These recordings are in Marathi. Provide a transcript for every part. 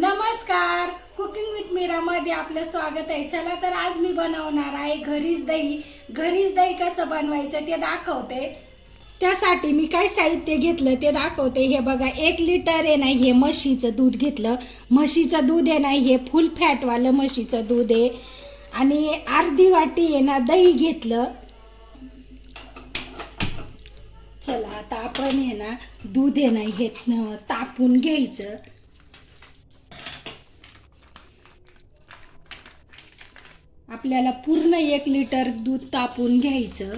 नमस्कार. कुकिंग विथ मीरामध्ये आपलं स्वागत आहे. चला तर आज मी बनवणार आहे घरीच दही. घरीच दही कसं बनवायचं ते दाखवते. त्यासाठी मी काय साहित्य घेतलं ते दाखवते. हे बघा एक लिटर आहे ना हे म्हशीचं दूध घेतलं. म्हशीचं दूध आहे नाही हे फुल फॅटवालं म्हशीचं दूध आहे. आणि अर्धी वाटी आहे ना दही घेतलं. चला आता आपण आहे ना दूध आहे ना हे तापून घ्यायचं. आपल्याला पूर्ण एक लिटर दूध तापून घ्यायचं.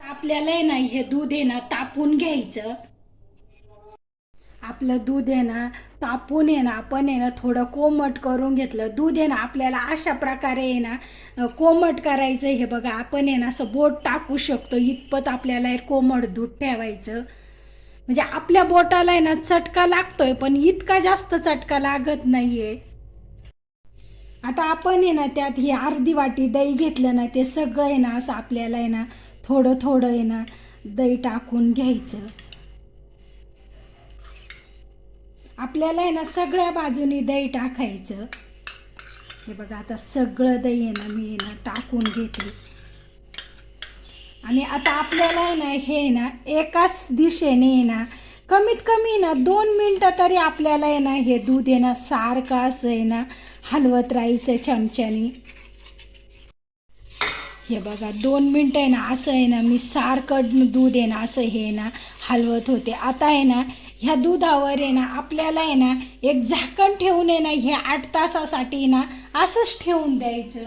आपल्याला आहे ना हे दूध आहे ना तापून घ्यायचं. आपलं दूध आहे ना तापून आहे ना आपण आहे ना थोडं कोमट करून घेतलं दूध आहे ना आपल्याला अशा प्रकारे आहे ना कोमट करायचं हे बघा आपण आहे ना असं बोट टाकू शकतो इतपत आपल्याला कोमट दूध ठेवायचं म्हणजे आपल्या बोटाला आहे ना चटका लागतोय पण इतका जास्त चटका लागत नाहीये आता आपण आहे ना त्यात ही अर्धी वाटी दही घेतलं ना ते सगळं आहे ना असं आपल्याला आहे ना थोडं थोडं आहे ना दही टाकून घ्यायचं आपल्याला आहे ना सगळ्या बाजूनी दही टाकायचं हे बघा आता सगळं दही आहे ना मी आहे ना टाकून घेते आणि आता आपल्याला आहे ना हे ना एकाच दिशेने आहे ना कमीत कमी ना दोन मिनटं तरी आपल्याला आहे ना हे दूध आहे ना सारखं असं आहे ना हलवत राहायचं चमच्याने हे बघा दोन मिनटं आहे ना असं आहे ना मी सारखं दूध आहे ना असं हे ना हलवत होते आता आहे ना ह्या दुधावर आहे ना आपल्याला आहे ना एक झाकण ठेवून आहे ना हे आठ तासासाठी ना असंच ठेवून द्यायचं.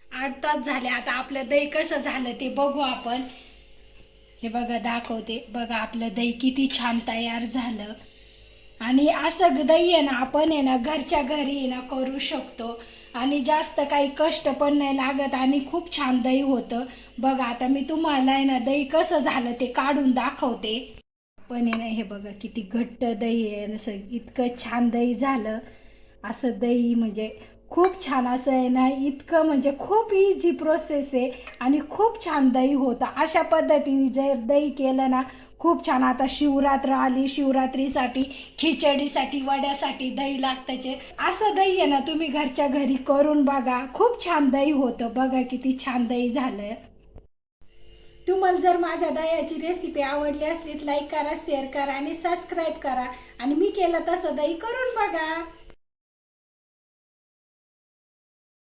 आठ तास झाले आता आपलं दही कसं झालं ते बघू आपण. हे बघा दाखवते. बघा आपलं दही किती छान तयार झालं. आणि असं दही आहे ना आपण आहे ना घरच्या घरी ना करू शकतो. आणि जास्त काही कष्ट पण नाही लागत आणि खूप छान दही होतं. बघा आता मी तुम्हाला आहे ना दही कसं झालं ते काढून दाखवते. पण आहे ना हे बघा किती घट्ट दही आहे. असं इतकं छान दही झालं. असं दही म्हणजे खूप छान असं आहे ना इतकं म्हणजे खूप इझी प्रोसेस आहे आणि खूप छान दही होतं. अशा पद्धतीने जर दही केलं ना खूप छान. आता शिवरात्र आली शिवरात्रीसाठी खिचडीसाठी वड्यासाठी दही लागतंचे असं दही आहे ना तुम्ही घरच्या घरी करून बघा. खूप छान दही होतं. बघा किती छान दही झालंय. तुम्हाला जर माझ्या दह्याची रेसिपी आवडली असली तर लाईक करा शेअर करा आणि सबस्क्राईब करा. आणि मी केलं तसं दही करून बघा.